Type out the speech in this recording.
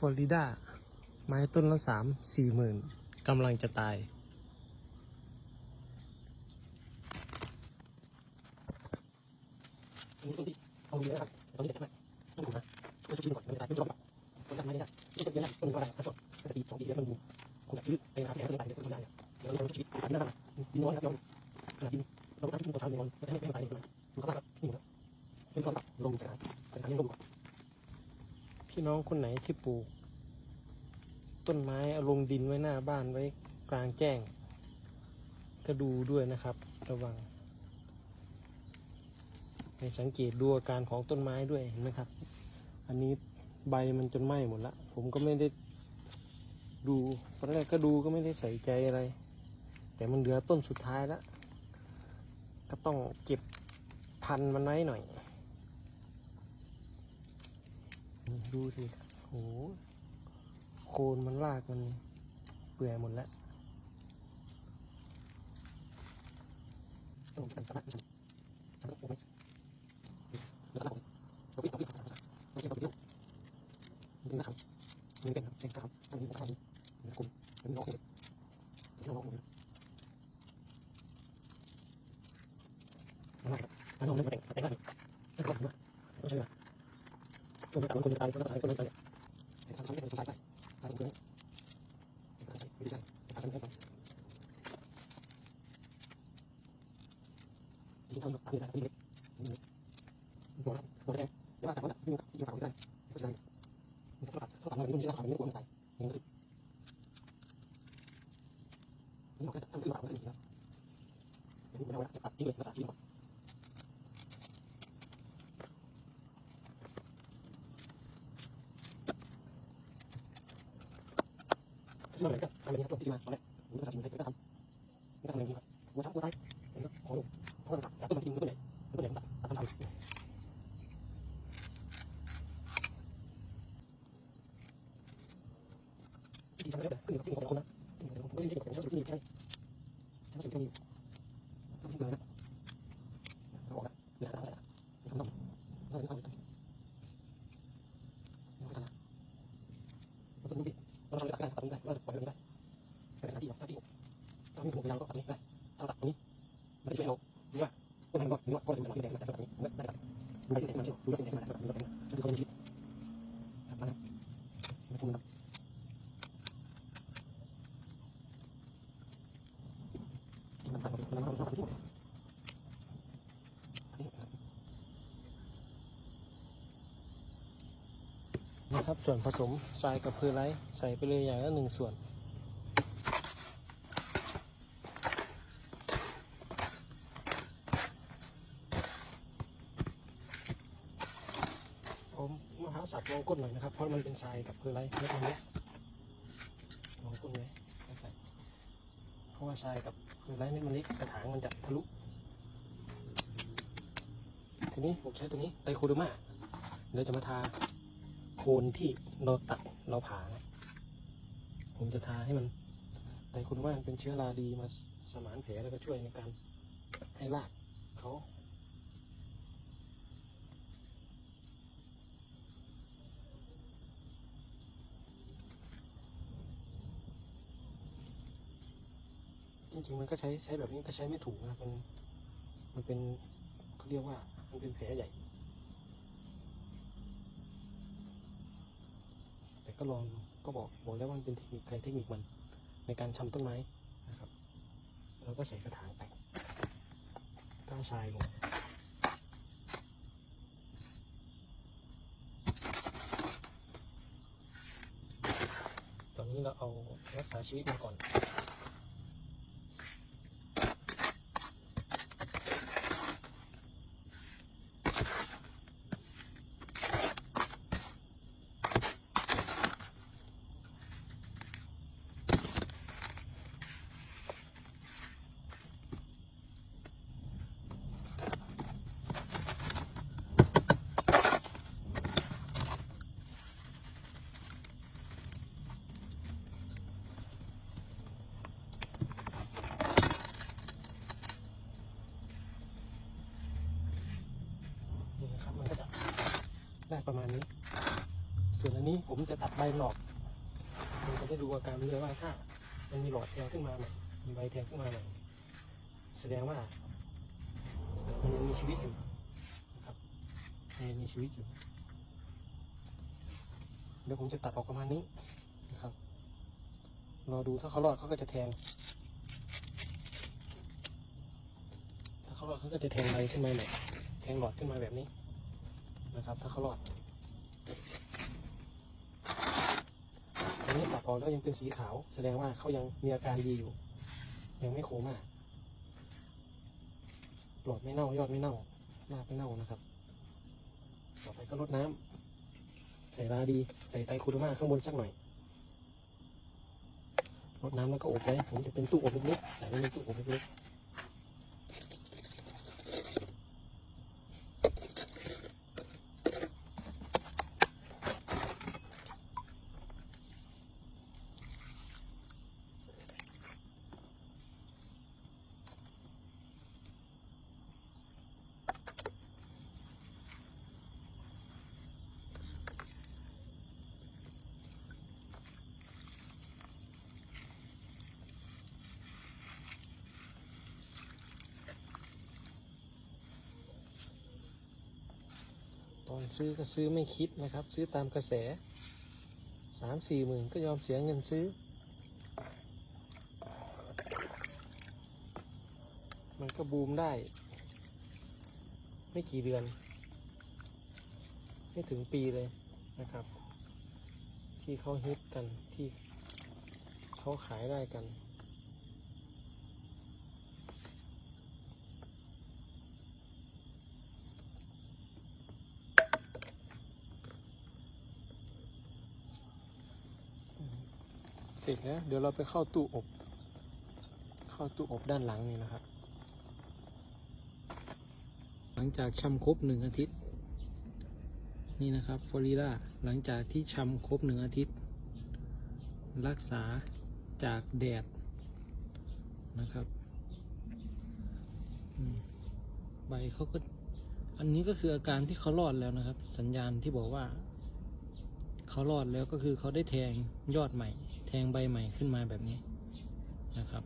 ฟลอริดา ไม้ต้นละสามสี่หมื่นกำลังจะตายนี่ต้ พี่น้องคนไหนที่ปลูก ต้นไม้เอาลงดินไว้หน้าบ้านไว้กลางแจ้ง ก็ดูด้วยนะครับ ระวังให้สังเกตดูอาการของต้นไม้ด้วยเห็นไหมครับ อันนี้ใบมันจนไหม้หมดละผมก็ไม่ได้ดูตอนแรกก็ดูก็ไม่ได้ใส่ใจอะไร แต่มันเหลือต้นสุดท้ายแล้วก็ต้องเก็บพันมันไว้หน่อย ดูสิโหโคนมันลากมันเปื่อยหมดแล้วต้องการสามารถสามารโอ้ยแล้วเราวิ่งเราวิ่งเราวิ่งเราวิ่งเราวิ่งนะครับนี่เป็นครับเป็นครับอันนี้ของนี่คุณอันนี้น้องคุณอันนี้น้องคุณมาครับอันนี้น้องเล่นแต่งแต่งได้ไม่ต้องนะต้องใช้เวลาคนจะตายคนจะตายคนจะตายคนจะตายแต่ทำทำให้คนตายไปตายคนนี้ตายไปไม่ได้ตายกันไม่ได้ที่ทำแบบนี้ได้ที่เล็กหัวหัวแดงเดี๋ยวว่าแต่ว่าที่ที่ทำได้ก็จะได้มั นก็ถ้าทำอะไรนี่มันจะทำไม่ควรตายอย่างนี้นี่เราแค่ทำขึ้นมาเพื่อที่จะอย่างนี้ไม่เอาจะตัดทิ้งเลยตัดทิ้งก่อนที่มาเหมือน กันทำแบบนี้ครับที่มาตอนแรกผมก็ทำอยู่ในก็ทำก็ทำอย่างนี้ครับหัวช้ำหัวตายเห็นไหมขอลงเพราะว่าตัดต้นมันทิ้งต้นใหญ่ต้นใหญ่ตัดตัด นะครับส่วนผสมทรายกับเพอร์ไลท์ใส่ไปเลยอย่างละหนึ่งส่วน ผมมะพร้าว สับลองก้นหน่อยนะครับ เพราะมันเป็นทรายกับเพอร์ไลท์เม็ดมันเล็กลองก้นไว้ใส่เพราะว่าทรายกับเพอร์ไลท์เม็ดมันเล็กกระถางมันจะทะลุ ทีนี้ผมใช้ตัวนี้ไตโคโดมาเดี๋ยวจะมาทาโคนที่เราตัดเราผ่านะผมจะทาให้มันไตโคโดมามันเป็นเชื้อราดีมาสมานแผลแล้วก็ช่วยในการให้รากเขา จริงๆมันก็ใช้ใช้แบบนี้ก็ใช้ไม่ถูกนะมันมันเป็นเขาเรียกว่ามันเป็นแผลใหญ่ แต่ก็ลองก็บอกบอกแล้วว่ามันเป็นเทคนิคใครเทคนิคมันในการชำต้นไม้นะครับเราก็ใส่กระถางไปก้าวทรายลงตอนนี้เราเอารักษาชีวิตมาก่อน นี่นะครับมันก็จะได้ ประมาณนี้ ส่วนอันนี้ผมจะตัดใบมันออกผมจะได้ดูอาการมันเลยว่าถ้ามันมีหลอดแทงขึ้นมาใหม่มีใบแทงขึ้นมาใหม่แสดงว่ามันยังมีชีวิตอยู่นะครับมันยังมีชีวิตอยู่ เดี๋ยวผมจะตัดออกประมาณนี้นะครับรอดูถ้าเขารอดเขาก็จะแทง ถ้าเขารอดเขาก็จะแทงใบขึ้นมาหม่อยแทงหลอดขึ้นมาแบบนี้ นะครับ ถ้าเขารอดอันนี้ตัดออกแล้วยังเป็นสีขาว แสดงว่าเขายังมีอาการดีอยู่ ยังไม่โคม่าหลอดไม่เน่ายอดไม่เน่ารากไม่เน่านะครับ ต่อไปก็รดน้ำใส่ราดี ใส่ไตคูดมาข้างบนสักหน่อยรดน้ำแล้วก็อบไว้ผมจะเป็นตู้อบเล็กๆใส่ไว้ในตู้อบเล็กๆ ตอนซื้อก็ซื้อไม่คิดนะครับ ซื้อตามกระแสสามสี่หมื่นก็ยอมเสียเงินซื้อ มันก็บูมได้ ไม่กี่เดือน ไม่ถึงปีเลยนะครับ ที่เขาฮิตกันที่เขาขายได้กัน เส ร็จแล้ว เดี๋ยวเราไปเข้าตู้อบ เข้าตู้อบด้านหลังนี่นะครับ หลังจากชำครบหนึ่งอาทิตย์ นี่นะครับฟลอริดาหลังจากที่ชำครบหนึ่งอาทิตย์ รักษาจากแดดนะครับใบเขาก็อันนี้ก็คืออาการที่เขารอดแล้วนะครับ สัญญาณที่บอกว่า เขารอดแล้วก็คือเขาได้แทงยอดใหม่ แทงใบใหม่ขึ้นมาแบบนี้นะครับ